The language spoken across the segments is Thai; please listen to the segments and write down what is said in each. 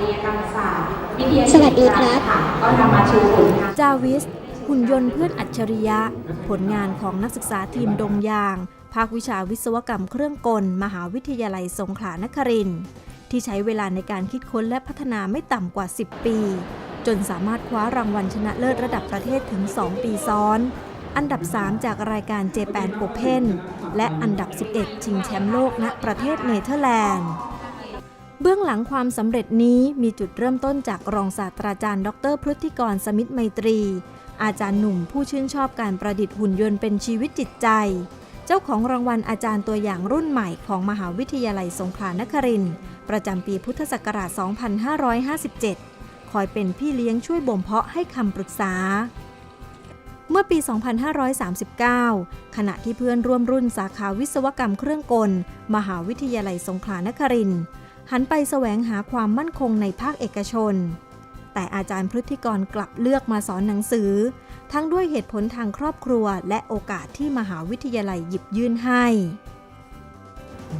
ปัตยกรรมศาสตร์วิทยาสวัสดีครับค่ะก็นำมาชูผลงานจาวิสหุ่นยนต์เพื่อนอัจฉริยะ ผลงานของนักศึกษาทีมดงยาง ภาควิชาวิศวกรรมเครื่องกล มหาวิทยาลัยสงขลานครินทร์ที่ใช้เวลาในการคิดค้นและพัฒนาไม่ต่ำกว่า 10 ปี จนสามารถคว้ารางวัลชนะเลิศระดับประเทศถึง 2 ปีซ้อน อันดับ 3 จากรายการเจแปนโอเพนและอันดับ 11 ชิงแชมป์โลกณประเทศเนเธอร์แลนด์ เบื้องหลังความสำเร็จนี้มีจุดเริ่มต้นจากรองศาสตราจารย์ ดรพฤติกรสมิทธไมตรี อาจารย์หนุ่มผู้ชื่นชอบการประดิษฐ์หุ่นยนต์เป็นชีวิตจิตใจ เจ้าของรางวัลอาจารย์ตัวอย่างรุ่นใหม่ของมหาวิทยาลัยสงขลานครินทร์ประจำปีพุทธศักราช 2557 คอยเป็นพี่เลี้ยงช่วยบ่มเพาะให้คำปรึกษา เมื่อปี 2539 ขณะที่เพื่อนร่วมรุ่นสาขาวิศวกรรมเครื่องกล มหาวิทยาลัยสงขลานครินทร์ หันไปแสวงหาความมั่นคงในภาคเอกชน แต่อาจารย์พฤติกรกลับเลือกมาสอนหนังสือ ทั้งด้วยเหตุผลทางครอบครัว และโอกาสที่มหาวิทยาลัยหยิบยื่นให้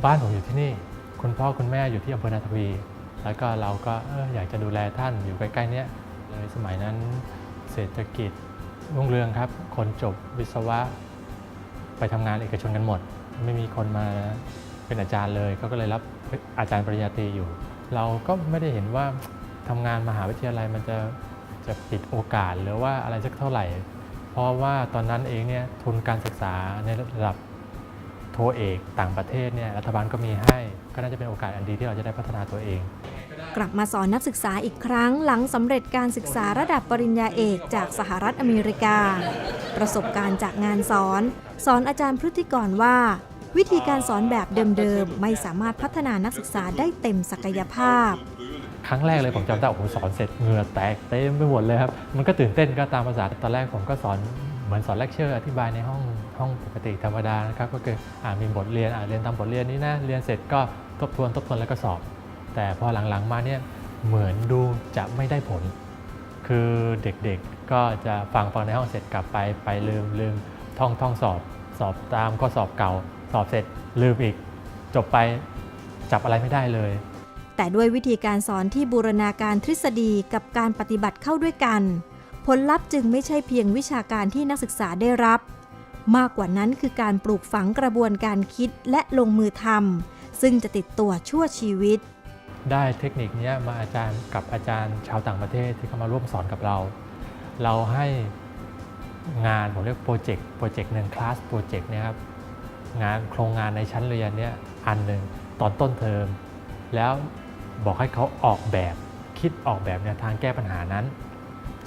บ้านผมอยู่ที่นี่ คุณพ่อคุณแม่อยู่ที่อำเภอนาทวี แล้วก็เราก็เอออยากจะดูแลท่านอยู่ใกล้ๆเนี้ยเลยสมัยนั้นเศรษฐกิจรุ่งเรืองครับ คนจบวิศวะ ไปทำงานเอกชนกันหมด ไม่มีคนมา เป็นอาจารย์เลยเขาก็เลยรับอาจารย์ปริญญาตรีอยู่ เราก็ไม่ได้เห็นว่าทำงานมหาวิทยาลัยมันจะจะปิดโอกาสหรือว่าอะไรสักเท่าไหร่ เพราะว่าตอนนั้นเองเนี่ยทุนการศึกษาในระดับโทเอกต่างประเทศเนี่ยรัฐบาลก็มีให้ ก็น่าจะเป็นโอกาสอันดีที่เราจะได้พัฒนาตัวเอง กลับมาสอนนักศึกษาอีกครั้งหลังสำเร็จการศึกษาระดับปริญญาเอกจากสหรัฐอเมริกา ประสบการณ์จากงานสอน สอนอาจารย์พฤติกรว่า วิธีการสอนแบบเดิมๆ ไม่สามารถพัฒนานักศึกษาได้เต็มศักยภาพ ครั้งแรกเลยผมจำได้โอ้โหสอนเสร็จเหงื่อแตกเต็มไปหมดเลยครับ มันก็ตื่นเต้นก็ตามภาษาตอนแรกผมก็สอนเหมือนสอนเลคเชอร์อธิบายในห้องห้องปกติธรรมดานะครับก็คืออ่ามีบทเรียนอ่าเรียนตามบทเรียนนี้นะเรียนเสร็จก็ทบทวนทบทวนแล้วก็สอบ แต่พอหลังๆมาเนี่ยเหมือนดูจะไม่ได้ผล คือเด็กๆก็จะฟังฟังในห้องเสร็จกลับไปไปลืมลืมท่องท่องสอบ สอบตามข้อสอบเก่า สอบเสร็จลืมอีก จบไปจับอะไรไม่ได้เลย แต่ด้วยวิธีการสอนที่บูรณาการทฤษฎีกับการปฏิบัติเข้าด้วยกัน ผลลัพธ์จึงไม่ใช่เพียงวิชาการที่นักศึกษาได้รับ มากกว่านั้นคือการปลูกฝังกระบวนการคิดและลงมือทำซึ่งจะติดตัวชั่วชีวิต ได้เทคนิคเนี้ยมาอาจารย์กับอาจารย์ชาวต่างประเทศที่เข้ามาร่วมสอนกับเรา เราให้งานผมเรียกโปรเจกต์โปรเจกต์หนึ่งคลาสโปรเจกต์เนี่ยครับ งานโครงงานในชั้นเรียนเนี่ยอันหนึ่งตอนต้นเทอม แล้วบอกให้เขาออกแบบคิดออกแบบแนวทางแก้ปัญหานั้น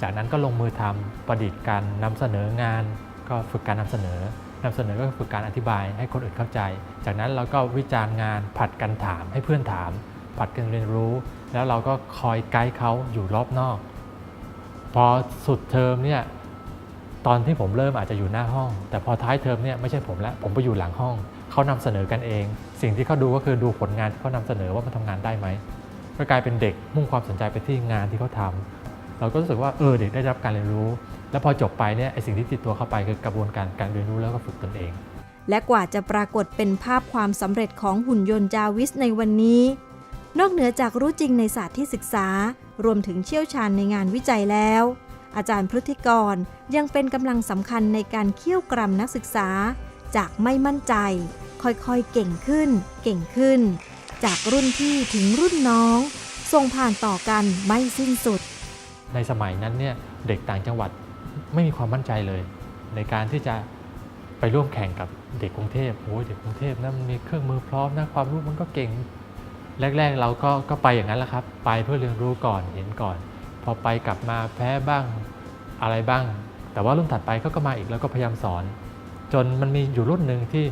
จากนั้นก็ลงมือทำประดิษฐ์การนำเสนองาน ก็ฝึกการนำเสนอนำเสนอก็ฝึกการอธิบายให้คนอื่นเข้าใจ จากนั้นเราก็วิจารณ์งานผัดกันถามให้เพื่อนถาม ผัดกันเรียนรู้ แล้วเราก็คอยไกด์เขาอยู่รอบนอก พอสุดเทอมเนี่ย ตอนที่ผมเริ่มอาจจะอยู่หน้าห้อง แต่พอท้ายเทอมเนี่ยไม่ใช่ผมแล้วผมไปอยู่หลังห้อง เขานำเสนอกันเอง สิ่งที่เขาดูก็คือดูผลงานที่เขานำเสนอว่ามันทำงานได้ไหมก็กลายเป็นเด็กมุ่งความสนใจไปที่งานที่เขาทำเราก็รู้สึกว่าเออเด็กได้รับการเรียนรู้ แล้วพอจบไปเนี่ยไอสิ่งที่ติดตัวเข้าไปคือกระบวนการการเรียนรู้แล้วก็ฝึกตนเอง และกว่าจะปรากฏเป็นภาพความสำเร็จของหุ่นยนต์จาวิสในวันนี้ นอกเหนือจากรู้จริงในศาสตร์ที่ศึกษารวมถึงเชี่ยวชาญในงานวิจัยแล้ว อาจารย์พฤติกรยังเป็นกำลังสำคัญในการเคี่ยวกรำนักศึกษา จากไม่มั่นใจ ค่อยๆเก่งขึ้น เก่งขึ้น จากรุ่นพี่ถึงรุ่นน้อง ส่งผ่านต่อกันไม่สิ้นสุด ในสมัยนั้นเนี่ยเด็กต่างจังหวัดไม่มีความมั่นใจเลย ในการที่จะไปร่วมแข่งกับเด็กกรุงเทพโอ้ยเด็กกรุงเทพนะมันมีเครื่องมือพร้อมนะความรู้มันก็เก่ง แรก ๆ เราก็ก็ไปอย่างนั้นแหละครับ ไปเพื่อเรียนรู้ก่อนเห็นก่อน พอไปกลับมาแพ้บ้างอะไรบ้าง แต่ว่ารุ่นถัดไปเขาก็มาอีกแล้วก็พยายามสอน จนมันมีอยู่รุ่นหนึ่งที่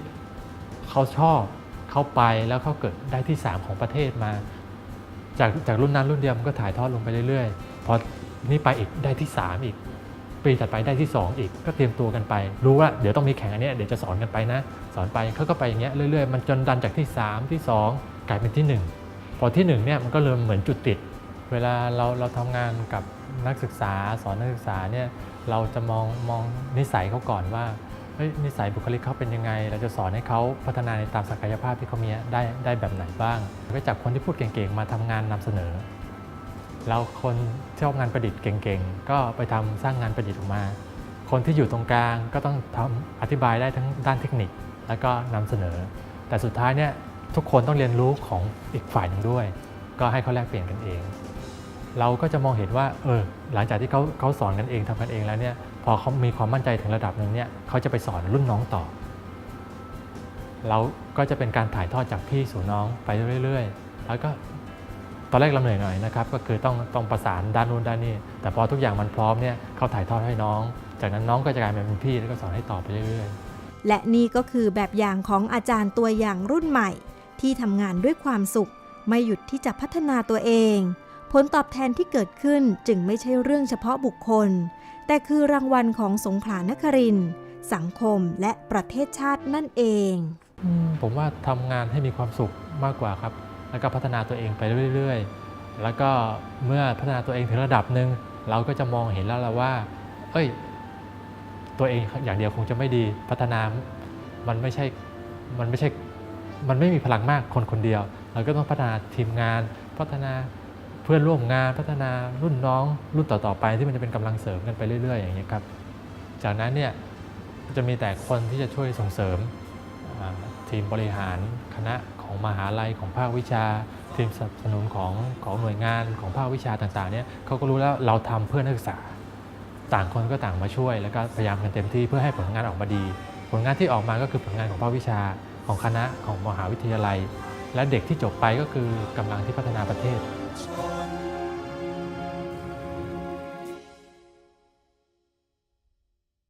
เขาชอบเขาไปแล้วเขาเกิดได้ที่ 3 ของประเทศมา จากจากรุ่นนั้นรุ่นเดียวมันก็ถ่ายทอดลงไปเรื่อยๆพอนี่ไปอีกได้ที่ 3 อีก ปีถัดไปได้ที่ 2 อีกก็เตรียมตัวกันไป รู้ว่าเดี๋ยวต้องมีแข่งอันนี้เดี๋ยวจะสอนกันไปนะ สอนไปเขาก็ไปอย่างเงี้ยเรื่อยๆมันจนดันจากที่ 3 ที่ 2 กลายเป็นที่ 1 พอที่1เนี่ยมันก็เริ่มเหมือนจุดติด เวลาเราเราทำงานกับนักศึกษาสอนนักศึกษาเนี่ยเราจะมองมองนิสัยเขาก่อนว่าเฮ้ยนิสัยบุคลิกเขาเป็นยังไง เราจะสอนให้เขาพัฒนาในตามศักยภาพที่เขามีได้ได้แบบไหนบ้างก็จับคนที่พูดเก่งๆ มาทำงานนำเสนอ เราคนชอบงานประดิษฐ์เก่งๆ ก็ไปทำสร้างงานประดิษฐ์ออกมา คนที่อยู่ตรงกลางก็ต้องทำอธิบายได้ทั้งด้านเทคนิค แล้วก็นำเสนอ แต่สุดท้ายเนี่ยทุกคนต้องเรียนรู้ของอีกฝ่ายหนึ่งด้วย ก็ให้เขาแลกเปลี่ยนกันเอง เราก็จะมองเห็นว่าเออหลังจากที่เขาเขาสอนกันเองทำกันเองแล้วเนี่ยพอเขามีความมั่นใจถึงระดับหนึ่งเนี่ยเขาจะไปสอนรุ่นน้องต่อ เราก็จะเป็นการถ่ายทอดจากพี่สู่น้องไปเรื่อยๆ แล้วก็ตอนแรกเราเหนื่อยหน่อยนะครับก็คือต้องต้องประสานด้านนู้นด้านนี้ แต่พอทุกอย่างมันพร้อมเนี่ยเขาถ่ายทอดให้น้อง จากนั้นน้องก็จะกลายเป็นพี่แล้วก็สอนให้ต่อไปเรื่อยๆ และนี่ก็คือแบบอย่างของอาจารย์ตัวอย่างรุ่นใหม่ ที่ทำงานด้วยความสุข ไม่หยุดที่จะพัฒนาตัวเอง ผลตอบแทนที่เกิดขึ้นจึงไม่ใช่เรื่องเฉพาะบุคคล แต่คือรางวัลของสงขลานครินสังคมและประเทศชาตินั่นเองผมว่าทำงานให้มีความสุขมากกว่าครับ แล้วก็พัฒนาตัวเองไปเรื่อยๆ แล้วก็เมื่อพัฒนาตัวเองถึงระดับหนึ่งเราก็จะมองเห็นแล้วละว่า เอ้ย ตัวเองอย่างเดียวคงจะไม่ดีพัฒนา มันไม่ใช่ มันไม่ใช่ มันไม่มีพลังมากคนคนเดียว เราก็ต้องพัฒนาทีมงาน พัฒนา เพื่อนร่วมงานพัฒนารุ่นน้องรุ่นต่อๆไปที่มันจะเป็นกำลังเสริมกันไปเรื่อย ๆ อย่างนี้ครับ จากนั้นเนี่ยจะมีแต่คนที่จะช่วยส่งเสริมทีมบริหารคณะของมหาลัยของภาควิชา ทีมสนับสนุนของของหน่วยงานของภาควิชาต่างๆเนี่ยเขาก็รู้แล้วเราทำเพื่อนักศึกษา ต่างคนก็ต่างมาช่วย แล้วก็พยายามกันเต็มที่เพื่อให้ผลงานออกมาดี ผลงานที่ออกมาก็คือผลงานของภาควิชาของคณะของมหาวิทยาลัย และเด็กที่จบไปก็คือกำลังที่พัฒนาประเทศ Lord's